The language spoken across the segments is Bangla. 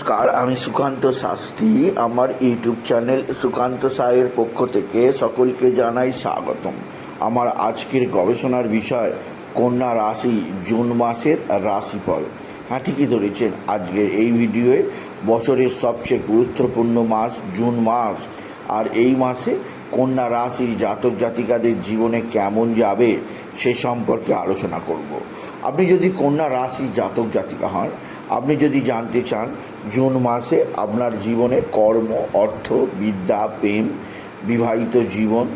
নমস্কার, আমি সুকান্ত শাস্ত্রী। আমার ইউটিউব চ্যানেল সুকান্ত সায়ের পক্ষ থেকে সকলকে জানাই স্বাগতম। আমার আজকের গবেষণার বিষয়, কন্যা রাশি, জুন মাসের রাশিফল। হ্যাঁ ঠিকই ধরেছেন, আজকের এই ভিডিওয়ে বছরের সবচেয়ে গুরুত্বপূর্ণ মাস জুন মাস। আর এই মাসে কন্যা রাশির জাতক জাতিকাদের জীবনে কেমন যাবে সে সম্পর্কে আলোচনা করব। আপনি যদি কন্যা রাশি জাতক জাতিকা হন আপনি যদি জানতে চান, জুন মাসে আপনার জীবনে কর্ম, অর্থ, বিদ্যা, প্রেম, বিবাহিত জীবন,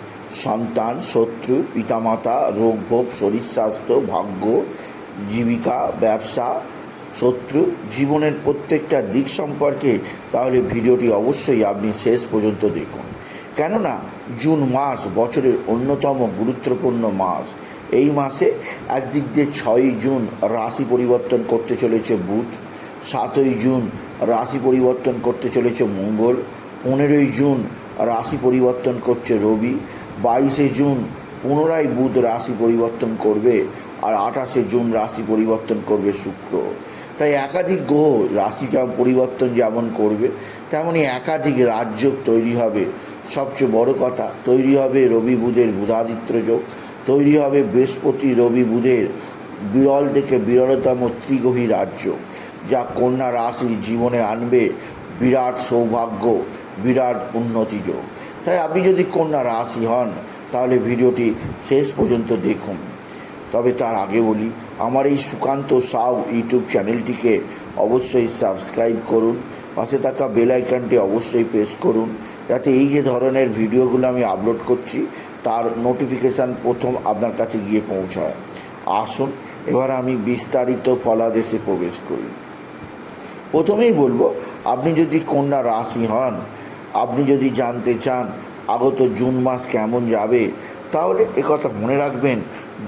সন্তান, শত্রু, পিতামাতা, রোগভোগ, শরীর স্বাস্থ্য, ভাগ্য, জীবিকা, ব্যবসা, শত্রু, জীবনের প্রত্যেকটা দিক সম্পর্কে তাহলে ভিডিওটি অবশ্যই আপনি শেষ পর্যন্ত দেখুন। কেননা, জুন মাস বছরের অন্যতম গুরুত্বপূর্ণ মাস। এই মাসে একদিক দিয়ে ছয়ই জুন রাশি পরিবর্তন করতে চলেছে বুধ। সাতই জুন রাশি পরিবর্তন করতে চলেছে মঙ্গল, পনেরোই জুন রাশি পরিবর্তন করছে রবি, বাইশে জুন পুনরায় বুধ রাশি পরিবর্তন করবে আর আঠাশে জুন রাশি পরিবর্তন করবে শুক্র। তাই একাধিক গ্রহ রাশি যেমন পরিবর্তন যেমন করবে তেমনই একাধিক রাজ্য তৈরি হবে। সবচেয়ে বড় কথা, তৈরি হবে রবি বুধের বুধাদিত্য যোগ, তৈরি হবে বৃহস্পতি রবি বুধের বিরল থেকে বিরলতম ত্রিগহী রাজ্য। যা কন্যা রাশির জীবনে আনবে বিরাট সৌভাগ্য, বিরাট উন্নতি যোগ। তাই আপনি যদি কন্যা রাশি হন, তাহলে ভিডিওটি শেষ পর্যন্ত দেখুন। তবে তার আগে বলি, আমার এই সুকান্ত সাউ ইউটিউব চ্যানেলটিকে অবশ্যই সাবস্ক্রাইব করুন, পাশে থাকা বেল আইকনটি অবশ্যই প্রেস করুন, যাতে এই যে ধরনের ভিডিওগুলো আমি আপলোড করছি, তার নোটিফিকেশান প্রথম আপনার কাছে গিয়ে পৌঁছায়। আসুন, এবার আমি বিস্তারিত ফলাদেশে প্রবেশ করি। প্রথমেই বলব, আপনি যদি কন্যা রাশি হন, আপনি যদি জানতে চান আগত জুন মাস কেমন যাবে, তাহলে একথা মনে রাখবেন,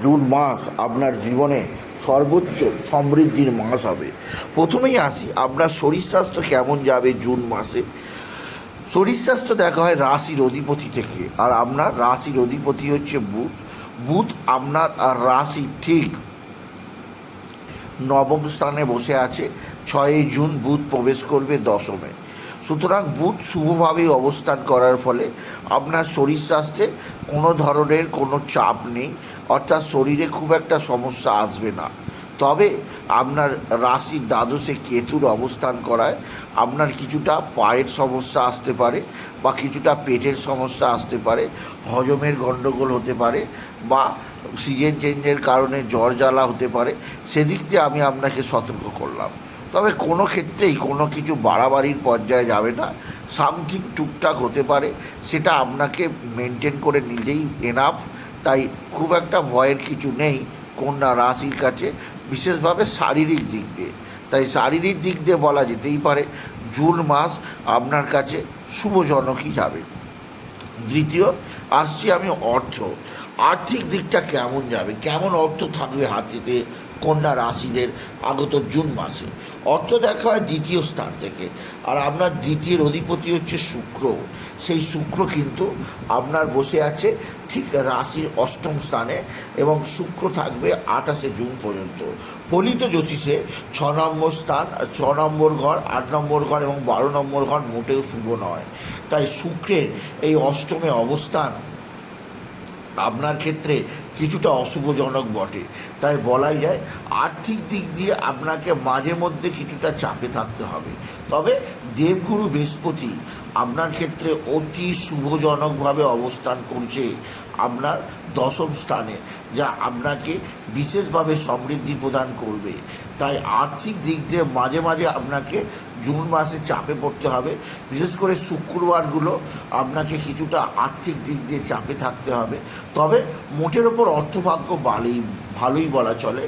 জুন মাস আপনার জীবনে সর্বোচ্চ সমৃদ্ধির মাস হবে। প্রথমেই আসি, আপনার শরীর স্বাস্থ্য কেমন যাবে জুন মাসে? শরীর স্বাস্থ্য দেখা হয় রাশির অধিপতি থেকে, আর আপনার রাশির অধিপতি হচ্ছে বুধ। বুধ আপনার আর রাশি ঠিক নবম স্থানে বসে আছে ছয়ই জুন বুধ প্রবেশ করবে দশমে। সুতরাং বুধ শুভভাবে অবস্থান করার ফলে আপনার শরীর স্বাস্থ্যে কোনো ধরনের কোনো চাপ নেই, অর্থাৎ শরীরে খুব একটা সমস্যা আসবে না। তবে আপনার রাশির দ্বাদশে কেতুর অবস্থান করায় আপনার কিছুটা পায়ের সমস্যা আসতে পারে বা কিছুটা পেটের সমস্যা আসতে পারে, হজমের গণ্ডগোল হতে পারে বা সিজন চেঞ্জের কারণে জ্বর জ্বালা হতে পারে। সেদিক দিয়ে আমি আপনাকে সতর্ক করলাম। তবে কোনো ক্ষেত্রেই কোনো কিছু বাড়াবাড়ির পর্যায়ে যাবে না। সামথিং টুকটাক হতে পারে, সেটা আপনাকে মেনটেন করে নিলেই এনাফ তাই খুব একটা ভয়ের কিছু নেই কন্যা রাশির কাছে, বিশেষভাবে শারীরিক দিক দিয়ে। তাই শারীরিক দিক দিয়ে বলা যেতেই পারে, জুন মাস আপনার কাছে শুভজনকই যাবে। দ্বিতীয়, আসছি আমি অর্থ। আর্থিক দিকটা কেমন যাবে? কেমন অর্থ থাকবে হাতিতে? কন্যা রাশিদের আগত জুন মাসে। অর্থ দেখা হয় দ্বিতীয় স্থান থেকে। আর আপনার দ্বিতীয় অধিপতি হচ্ছে শুক্র। সেই শুক্র কিন্তু আপনার বসে আছে ঠিক রাশির অষ্টম স্থানে এবং শুক্র থাকবে আঠাশে জুন পর্যন্ত। ফলিত জ্যোতিষে ছ নম্বর স্থান, ছ নম্বর ঘর, আট নম্বর ঘর এবং বারো নম্বর ঘর মোটেও শুভ নয়। তাই শুক্রের এই অষ্টমে অবস্থান আপনার ক্ষেত্রে কিছুটা অশুভজনক বটে। তাই বলাই যায়, আর্থিক দিক দিয়ে আপনাকে মাঝে মধ্যে কিছুটা চাপে থাকতে হবে। তবে দেবগুরু বৃহস্পতি আপনার ক্ষেত্রে অতি শুভজনকভাবে অবস্থান করছে আপনার দশম স্থানে, যা আপনাকে বিশেষভাবে সমৃদ্ধি প্রদান করবে। তাই আর্থিক দিক দিয়ে মাঝে মাঝে আপনাকে জুন মাসে চাপে পড়তে হবে। বিশেষ করে শুক্রবারগুলো আপনাকে কিছুটা আর্থিক দিক দিয়ে চাপে থাকতে হবে। তবে মোটের ওপর অর্থভাগ্য ভালোই ভালোই বলা চলে।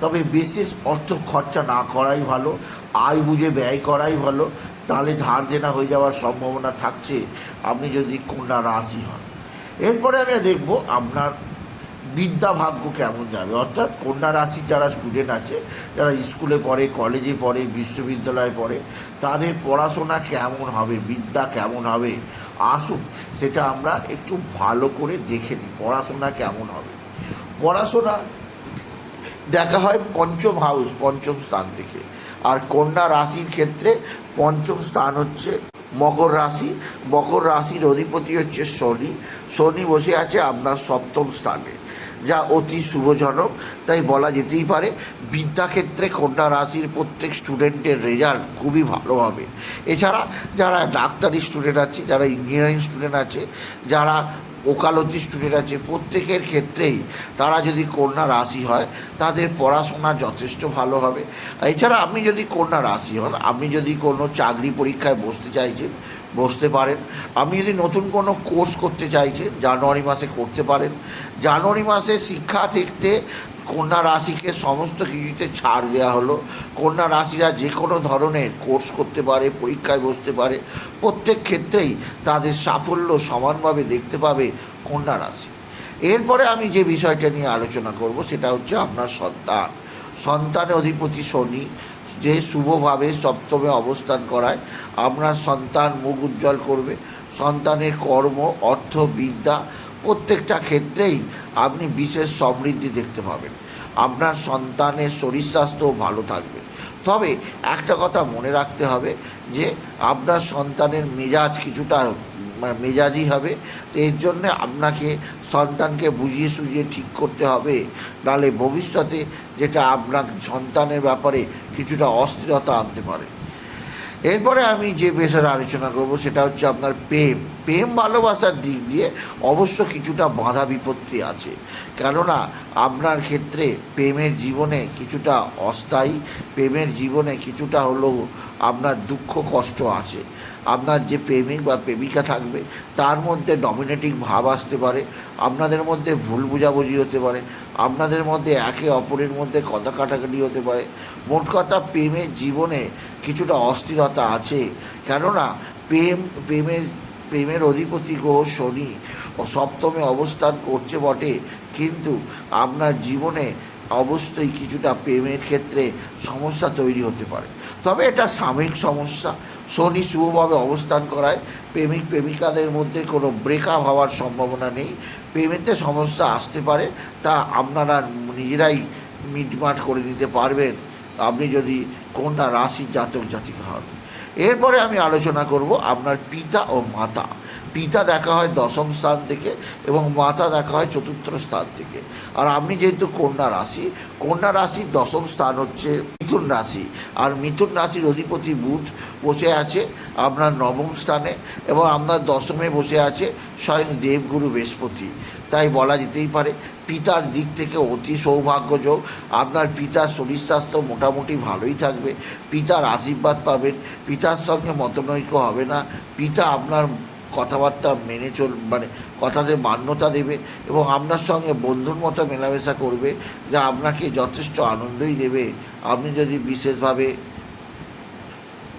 তবে বিশেষ অর্থ খরচা না করাই ভালো, আয় বুঝে ব্যয় করাই ভালো। তাহলে ধার দেনা হয়ে যাওয়ার সম্ভাবনা থাকছে, আপনি যদি কন্যা রাশি হন। এরপরে আমি দেখব আপনার বিদ্যা ভাগ্য কেমন যাবে? অর্থাৎ কন্যা রাশির যারা স্টুডেন্ট আছে, যারা স্কুলে পড়ে কলেজে পড়ে, বিশ্ববিদ্যালয়ে পড়ে, তাদের পড়াশোনা কেমন হবে? বিদ্যা কেমন হবে? আসুন সেটা আমরা একটু ভালো করে দেখে নিই, পড়াশোনা কেমন হবে? পড়াশোনা দেখা হয় পঞ্চম হাউস পঞ্চম স্থান থেকে। আর কন্যা রাশির ক্ষেত্রে পঞ্চম স্থান হচ্ছে মকর রাশি। মকর রাশির অধিপতি হচ্ছে শনি। শনি বসে আছে আপনার সপ্তম স্থানে। যা অতি শুভজনক, তাই বলা যেতেই পারে, বিদ্যাক্ষেত্রে কন্যা রাশির প্রত্যেক স্টুডেন্টের রেজাল্ট খুবই ভালো হবে। এছাড়া যারা ডাক্তারি স্টুডেন্ট আছে, যারা ইঞ্জিনিয়ারিং স্টুডেন্ট আছে, যারা ওকালতি স্টুডেন্ট আছে, প্রত্যেকের ক্ষেত্রেই তারা যদি কন্যা রাশি হয়, তাদের পড়াশোনা যথেষ্ট ভালো হবে। এছাড়া আপনি যদি কন্যা রাশি হন, আপনি যদি কোনো চাকরি পরীক্ষায় বসতে চাইছেন, বসতে পারেন। আমি যদি নতুন কোনো কোর্স করতে চাইছেন, জানুয়ারি মাসে করতে পারেন। জানুয়ারি মাসে শিক্ষা থেকে কন্যা রাশিকে সমস্ত কিছুতে ছাড় দেওয়া হলো। কন্যা রাশিরা যে কোনো ধরনের কোর্স করতে পারে, পরীক্ষায় বসতে পারে। প্রত্যেক ক্ষেত্রেই তাদের সাফল্য সমানভাবে দেখতে পাবে কন্যা রাশি। এরপরে আমি যে বিষয়টা নিয়ে আলোচনা করব সেটা হচ্ছে আপনার সন্তান। সন্তানের অধিপতি শনি, যে শুভভাবে সপ্তমে অবস্থান করায়, আপনার সন্তান মুখ উজ্জ্বল করবে। সন্তানের কর্ম, অর্থ, বিদ্যা প্রত্যেকটা ক্ষেত্রেই আপনি বিশেষ সমৃদ্ধি দেখতে পাবেন। আপনার সন্তানের শরীর স্বাস্থ্যও ভালো থাকবে। তবে একটা কথা মনে রাখতে হবে যে, আপনার সন্তানের মেজাজ কিছুটা মানে মেজাজই হবে। তো এর জন্যে আপনাকে সন্তানকে বুঝিয়ে সুঝিয়ে ঠিক করতে হবে। নাহলে ভবিষ্যতে যেটা আপনার সন্তানের ব্যাপারে কিছুটা অস্থিরতা আনতে পারে। এরপরে আমি যে বিষয়ে আলোচনা করব সেটা হচ্ছে আপনার প্রেম। প্রেম ভালোবাসার দিক দিয়ে অবশ্য কিছুটা বাধা বিপত্তি আছে। কেননা আপনার ক্ষেত্রে প্রেমের জীবনে কিছুটা অস্থায়ী, প্রেমের জীবনে কিছুটা হলেও আপনার দুঃখ, কষ্ট আছে। আপনার যে প্রেমিক বা প্রেমিকা থাকবে, তার মধ্যে ডমিনেটিং ভাব আসতে পারে, আপনাদের মধ্যে ভুল বোঝাবুঝি হতে পারে, আপনাদের মধ্যে একে অপরের মধ্যে কথা কাটাকাটি হতে পারে। মোট কথা, প্রেমের জীবনে কিছুটা অস্থিরতা আছে। কেননা প্রেম, প্রেমের প্রেমের অধিপতি গ্রহ শনি ও সপ্তমে অবস্থান করছে বটে, কিন্তু আপনার জীবনে অবশ্যই কিছুটা প্রেমের ক্ষেত্রে সমস্যা তৈরি হতে পারে। তবে এটা সাময়িক সমস্যা। শনি শুভভাবে অবস্থান করায়, প্রেমিক প্রেমিকাদের মধ্যে কোনো ব্রেকআপ হওয়ার সম্ভাবনা নেই। প্রেমেতে সমস্যা আসতে পারে, তা আপনারা নিজেরাই মিটমাট করে নিতে পারবেন। আপনি যদি কন্যা রাশির জাতক জাতিকা হন। এরপরে আমি আলোচনা করব আপনার পিতা ও মাতা। পিতা দেখা হয় দশম স্থান থেকে এবং মাতা দেখা হয় চতুর্থ স্থান থেকে। আর আপনি যেহেতু কন্যা রাশি, কন্যা রাশির দশম স্থান হচ্ছে মিথুন রাশি। আর মিথুন রাশির অধিপতি বুধ বসে আছে আপনার নবম স্থানে এবং আপনার দশমে বসে আছে স্বয়ং দেবগুরু বৃহস্পতি। তাই বলা যেতেই পারে, পিতার দিক থেকে অতি সৌভাগ্যযোগ। আপনার পিতার শরীর স্বাস্থ্য মোটামুটি ভালোই থাকবে। পিতার আশীর্বাদ পাবেন। পিতার সঙ্গে মতনৈক্য হবে না। পিতা আপনার কথাবার্তা মেনে চল মানে কথাতে মান্যতা দেবে এবং আপনার সঙ্গে বন্ধুর মতো মেলামেশা করবে, যা আপনাকে যথেষ্ট আনন্দই দেবে। আপনি যদি বিশেষভাবে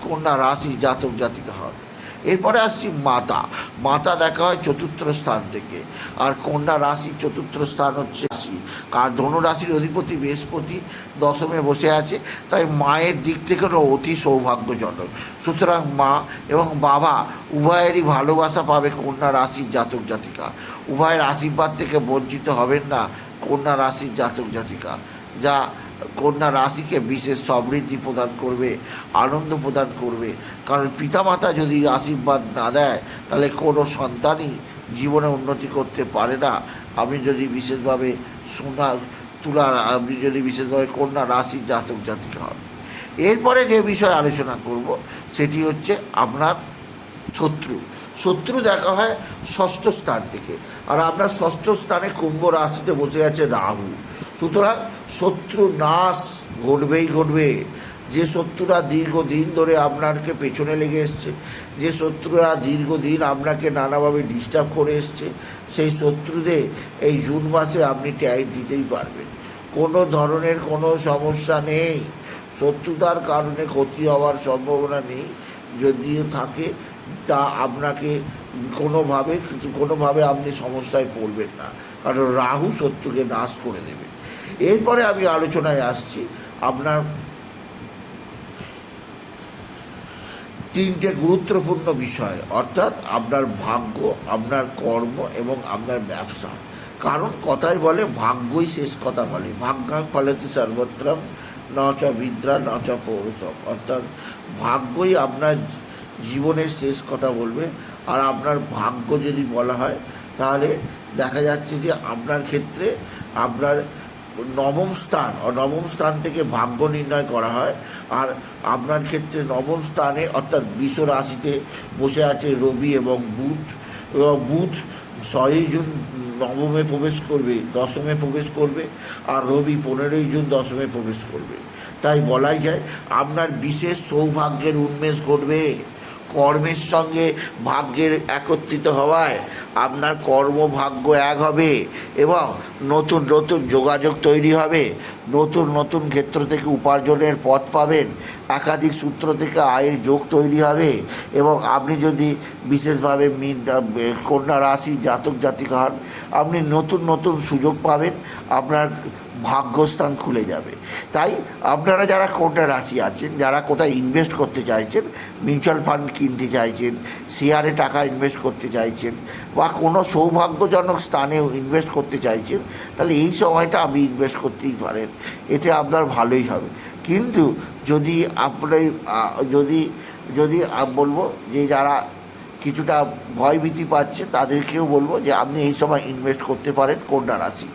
কন্যা রাশি জাতক জাতিকা হন। এরপরে আসছি মাতা। মাতা দেখা হয় চতুর্থ স্থান থেকে। আর কন্যা রাশির চতুর্থ স্থান হচ্ছে কার ধনুরাশির অধিপতি বৃহস্পতি দশমে বসে আছে। তাই মায়ের দিক থেকে অতি সৌভাগ্যজনক। সুতরাং মা এবং বাবা উভয়েরই ভালোবাসা পাবে কন্যা রাশির জাতক জাতিকা। উভয়ের আশীর্বাদ থেকে বঞ্চিত হবেন না কন্যা রাশির জাতক জাতিকা। যা কন্যা রাশিকে বিশেষ সমৃদ্ধি প্রদান করবে, আনন্দ প্রদান করবে। কারণ পিতামাতা যদি আশীর্বাদ না দেয়, তাহলে কোনো সন্তানই জীবনে উন্নতি করতে পারে না। আপনি যদি বিশেষভাবে সোনা তুলার আপনি যদি বিশেষভাবে কন্যা রাশির জাতক জাতিকা হন এরপরে যে বিষয়ে আলোচনা করব, সেটি হচ্ছে আপনার শত্রু। শত্রু দেখা হয় ষষ্ঠ স্থান থেকে। আর আপনার ষষ্ঠ স্থানে কুম্ভ রাশিতে বসে আছে রাহু। সুতরাং শত্রু নাশ ঘটবেই ঘটবে। যে শত্রুরা দীর্ঘদিন ধরে আপনাকে পেছনে লেগে এসছে, যে শত্রুরা দীর্ঘদিন আপনাকে নানাভাবে ডিস্টার্ব করে এসছে, সেই শত্রুদের এই জুন মাসে আপনি ট্যাগ দিতেই পারবেন। কোনো ধরনের কোনো সমস্যা নেই। শত্রুতার কারণে ক্ষতি হওয়ার সম্ভাবনা নেই। যদিও থাকে, তা আপনাকে কোনোভাবে কোনোভাবে আপনি সমস্যায় পড়বেন না। কারণ রাহু শত্রুকে নাশ করে দেবে। এরপরে আমি আলোচনায় আসছি। আপনার তিনটে গুরুত্বপূর্ণ বিষয়, অর্থাৎ আপনার ভাগ্য, আপনার কর্ম এবং আপনার ব্যবসা। কারণ কথাই বলে, ভাগ্যই শেষ কথা বলে। ভাগ্যাং ফলেতে সর্বত্রম ন চ বিদ্রা ন চ পৌরসম অর্থাৎ ভাগ্যই আপনার জীবনের শেষ কথা বলবে। আর আপনার ভাগ্য যদি বলা হয়, তাহলে দেখা যাচ্ছে যে আপনার ক্ষেত্রে আপনার নবম স্থান নবম স্থান থেকে ভাগ্য নির্ণয় করা হয়। আর আপনার ক্ষেত্রে নবম স্থানে অর্থাৎ বিশ্ব রাশিতে বসে আছে রবি এবং বুধ। এবং বুধ ছয়ই জুন নবমে প্রবেশ করবে, দশমে প্রবেশ করবে, আর রবি পনেরোই জুন দশমে প্রবেশ করবে। তাই বলাই যায়, আপনার বিশেষ সৌভাগ্যের উন্মেষ ঘটবে। কর্মের সঙ্গে ভাগ্যের একত্রিত হওয়ায় আপনার কর্মভাগ্য এক হবে এবং নতুন নতুন যোগাযোগ তৈরি হবে। নতুন নতুন ক্ষেত্র থেকে উপার্জনের পথ পাবেন। একাধিক সূত্র থেকে আয়ের যোগ তৈরি হবে এবং আপনি যদি বিশেষভাবে মীন কন্যা রাশি, জাতক, জাতিকা হন, আপনি নতুন নতুন সুযোগ পাবেন। আপনার ভাগ্যস্থান খুলে যাবে। তাই আপনারা যারা কোটা রাশি আছেন, যারা কোথায় ইনভেস্ট করতে চাইছেন মিউচুয়াল ফান্ড কিনতে চাইছেন শেয়ারে টাকা ইনভেস্ট করতে চাইছেন, বা কোনো সৌভাগ্যজনক স্থানেও ইনভেস্ট করতে চাইছেন, তাহলে এই সময়টা আপনি ইনভেস্ট করতেই পারেন। এতে আপনার ভালোই হবে। কিন্তু যদি আপনি যদি যদি বলব যে যারা কিছুটা ভয়ভীতি পাচ্ছে, তাদেরকেও বলব যে আপনি এই সময় ইনভেস্ট করতে পারেন কন্যা রাশি।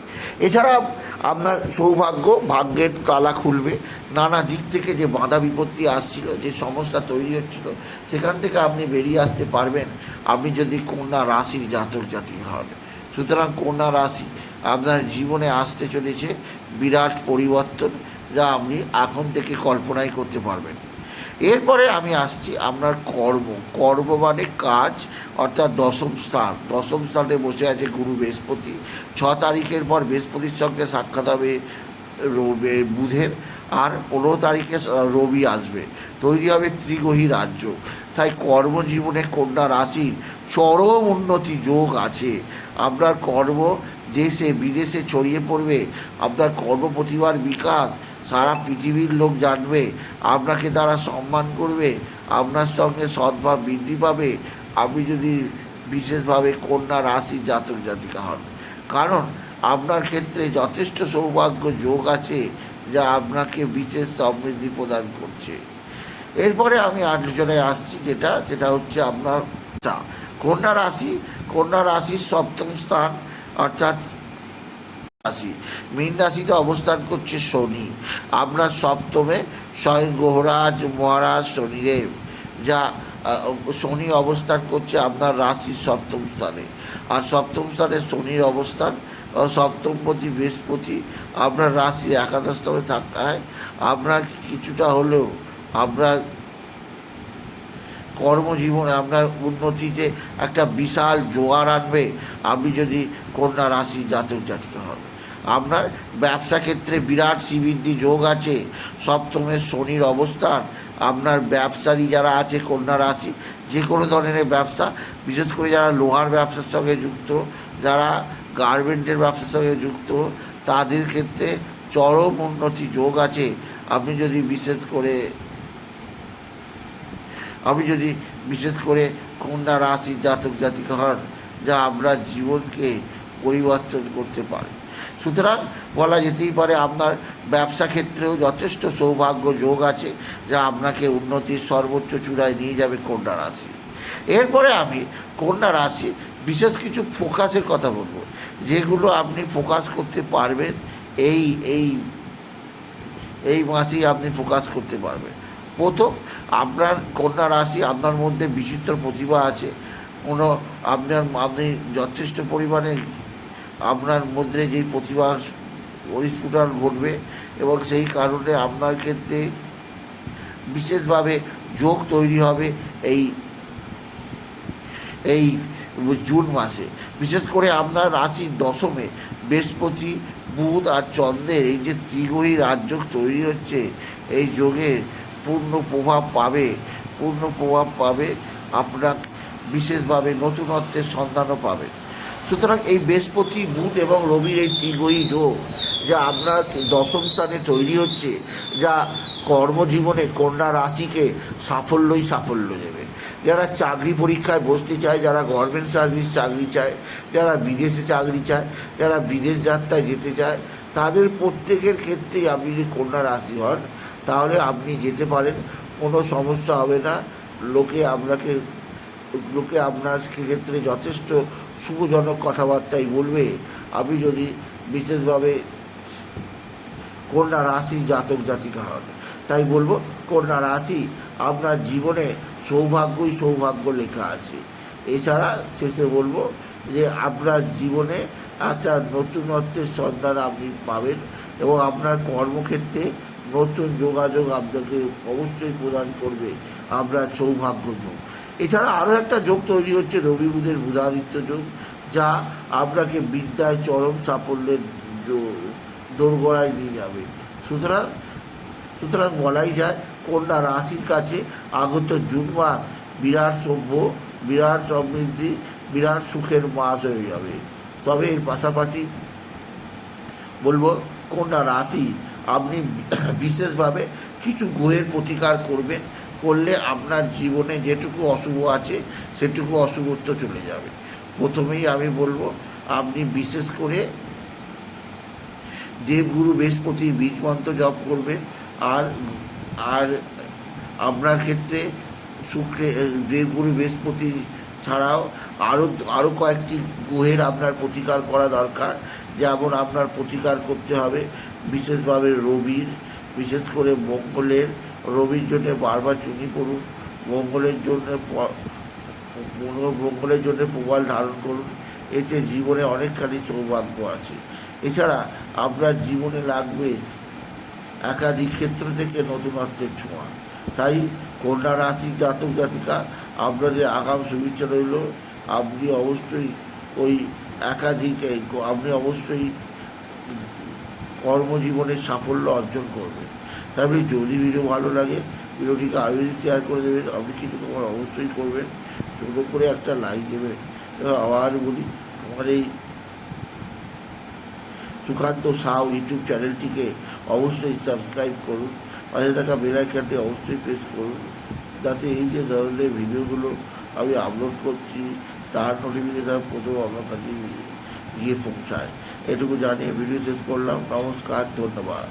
এছাড়া আপনার সৌভাগ্য, ভাগ্যের তালা খুলবে। নানা দিক থেকে যে বাধা বিপত্তি আসছিল, যে সমস্যা তৈরি হচ্ছিল, সেখান থেকে আপনি বেরিয়ে আসতে পারবেন। আপনি যদি কন্যা রাশির জাতক জাতি হন। সুতরাং কন্যা রাশি আপনার জীবনে আসতে চলেছে বিরাট পরিবর্তন, যা আপনি এখন থেকে কল্পনাই করতে পারবেন। এরপরে আমি আসছি আপনার কর্ম। কর্ম মানে কাজ, অর্থাৎ দশম স্থান। দশম স্থানে বসে আছে গুরু বৃহস্পতি। ছ তারিখের পর বৃহস্পতির সঙ্গে সাক্ষাৎ হবে রবি, বুধের, আর পনেরো তারিখে রবি আসবে। তৈরি হবে ত্রিগ্রহী রাজ্য। তাই কর্মজীবনে কন্যা রাশির চরম উন্নতি যোগ আছে। আপনার কর্ম দেশে বিদেশে ছড়িয়ে পড়বে। আপনার কর্ম প্রতিভার বিকাশ সারা পৃথিবীর লোক জানবে, আপনাকে তারা সম্মান করবে, আপনার সঙ্গে সদ্ভাব বৃদ্ধি পাবে। আপনি যদি বিশেষভাবে কন্যা রাশি জাতক জাতিকা হন। কারণ আপনার ক্ষেত্রে যথেষ্ট সৌভাগ্য যোগ আছে, যা আপনাকে বিশেষ সমৃদ্ধি প্রদান করছে। এরপরে আমি আলোচনায় আসছি যেটা, সেটা হচ্ছে আপনার কন্যা রাশি। কন্যা রাশির সপ্তম স্থান, অর্থাৎ রাশি। মীন রাশিতে অবস্থান করছে শনি। আপনার সপ্তমে স্বয়ং গ্রহরাজ মহারাজ, শনিদেব, যা শনি অবস্থান করছে আপনার রাশির সপ্তম স্থানে। আর সপ্তম স্থানে শনির অবস্থান সপ্তমপতি, বৃহস্পতি আপনার রাশির একাদশ স্তরে থাকায় আপনার কিছুটা হলেও আপনার কর্মজীবনে আপনার উন্নতিতে একটা বিশাল জোয়ার আনবে। আপনি যদি কন্যা রাশি জাতক জাতিকা হন। আপনার ব্যবসা ক্ষেত্রে বিরাট শ্রীবৃদ্ধি যোগ আছে। সপ্তমের শনির অবস্থান, আপনার ব্যবসারী যারা আছে, কন্যা রাশি যে কোনো ধরনের ব্যবসা, বিশেষ করে যারা লোহার ব্যবসার সঙ্গে যুক্ত, যারা গার্মেন্টের ব্যবসার সঙ্গে যুক্ত, তাদের ক্ষেত্রে চরম উন্নতি যোগ আছে। আপনি যদি বিশেষ করে আমি যদি বিশেষ করে কন্যা রাশি জাতক জাতিকা হন, যা আপনার জীবনকে পরিবর্তন করতে পারে। সুতরাং বলা যেতেই পারে আপনার ব্যবসা ক্ষেত্রেও যথেষ্ট সৌভাগ্য যোগ আছে যা আপনাকে উন্নতির সর্বোচ্চ চূড়ায় নিয়ে যাবে কন্যা রাশি। এরপরে আমি কন্যা রাশি বিশেষ কিছু ফোকাসের কথা বলব, যেগুলো আপনি ফোকাস করতে পারবেন, এই এই এই মাসেই আপনি ফোকাস করতে পারবেন। প্রথম, আপনার কন্যা রাশি আপনার মধ্যে বিচিত্র প্রতিভা আছে, কোনো আপনার আপনি যথেষ্ট পরিমাণে আপনার মধ্যে যেই প্রতিভা পরিস্ফুটন ঘটবে এবং সেই কারণে আপনার ক্ষেত্রে বিশেষভাবে যোগ তৈরি হবে এই এই জুন মাসে। বিশেষ করে আপনার রাশির দশমে বৃহস্পতি, বুধ আর চন্দ্রের এই যে ত্রিগ্রহী রাজযোগ তৈরি হচ্ছে, এই যোগের পূর্ণ প্রভাব পাবে, পূর্ণ প্রভাব পাবে, আপনার বিশেষভাবে নতুনত্বের সন্ধানও পাবে। সুতরাং এই বৃহস্পতি, বুধ এবং রবির এই ত্রিগ্রহী যোগ, যা আপনার দশম স্থানে তৈরি হচ্ছে, যা কর্মজীবনে কন্যা রাশিকে সাফল্যই সাফল্য দেবে। যারা চাকরি পরীক্ষায় বসতে চায়, যারা গভর্নমেন্ট সার্ভিস চাকরি চায়, যারা বিদেশে চাকরি চায়, যারা বিদেশ যাত্রায় যেতে চায়, তাদের প্রত্যেকের ক্ষেত্রেই আপনি যদি কন্যা রাশি হন, তাহলে আপনি যেতে পারেন, কোনো সমস্যা হবে না। লোকে আপনাকে লোকে আপনার ক্ষেত্রে যথেষ্ট শুভজনক কথাবার্তাই বলবে। আপনি যদি বিশেষভাবে কন্যা রাশি জাতক জাতিকা হন, তাই বলব, কন্যা রাশি আপনার জীবনে সৌভাগ্যই সৌভাগ্য লেখা আছে। এছাড়া শেষে বলব যে আপনার জীবনে একটা নতুনত্বের সন্ধান আপনি পাবেন এবং আপনার কর্মক্ষেত্রে নতুন যোগাযোগ আপনাকে অবশ্যই প্রদান করবে। আপনার সৌভাগ্য যোগ। এছাড়া আরও একটা যোগ তৈরি হচ্ছে, রবি বুধের বুধাদিত্য যোগ, যা আপনাকে বিদ্যায় চরম সাফল্যের দোরগোড়ায় নিয়ে যাবে। সুতরাং সুতরাং বলাই যায়, কন্যা রাশির কাছে আগত জুন মাস বিরাট সভ্য, বিরাট সমৃদ্ধি, বিরাট সুখের মাস হয়ে যাবে। তবে এর পাশাপাশি বলব, কন্যা রাশি, আপনি বিশেষভাবে কিছু গ্রহের প্রতিকার করবেন করলে আপনার জীবনে যেটুকু অশুভ আছে, সেটুকু অশুভত্ব চলে যাবে। প্রথমেই আমি বলব, আপনি বিশেষ করে দেবগুরু বৃহস্পতির বীজ মন্ত্র জপ করবেন, আর আর আপনার ক্ষেত্রে শুক্রে দেবগুরু বৃহস্পতি ছাড়াও আরও আরও কয়েকটি গ্রহের আপনার প্রতিকার করা দরকার। যেমন আপনার প্রতিকার করতে হবে, বিশেষভাবে রবির, বিশেষ করে মঙ্গলের রবির জন্যে বারবার চুনি করুন, মঙ্গলের জন্য মঙ্গলের জন্য প্রবাল ধারণ করুন। এতে জীবনে অনেকখানি সৌভাগ্য আছে। এছাড়া আপনার জীবনে লাগবে একাধিক ক্ষেত্র থেকে নতুনত্বের ছোঁয়া। তাই কন্যা রাশি জাতক জাতিকা, আপনাদের আগাম শুভেচ্ছা রইল। আপনি অবশ্যই ওই একাধিক আপনি অবশ্যই কর্মজীবনের সাফল্য অর্জন করবেন তারপরে যদি ভিডিও ভালো লাগে ভিডিওটিকে আরও বেশি শেয়ার করে দেবেন, আপনি কিন্তু তোমার অবশ্যই করবেন। ছোটো করে একটা লাইক দেবেন। আবার বলি, আমার এই সুকান্ত সাউ ইউটিউব চ্যানেলটিকে অবশ্যই সাবস্ক্রাইব করুন। পাশে থাকা বেলাইকানটি অবশ্যই প্রেস করুন। যাতে এই যে ধরনের ভিডিওগুলো আমি আপলোড করছি, তার নোটিফিকেশান প্রথম আমার কাছে গিয়ে পৌঁছায়। এটুকু জানিয়ে ভিডিও শেষ করলাম নমস্কার ধন্যবাদ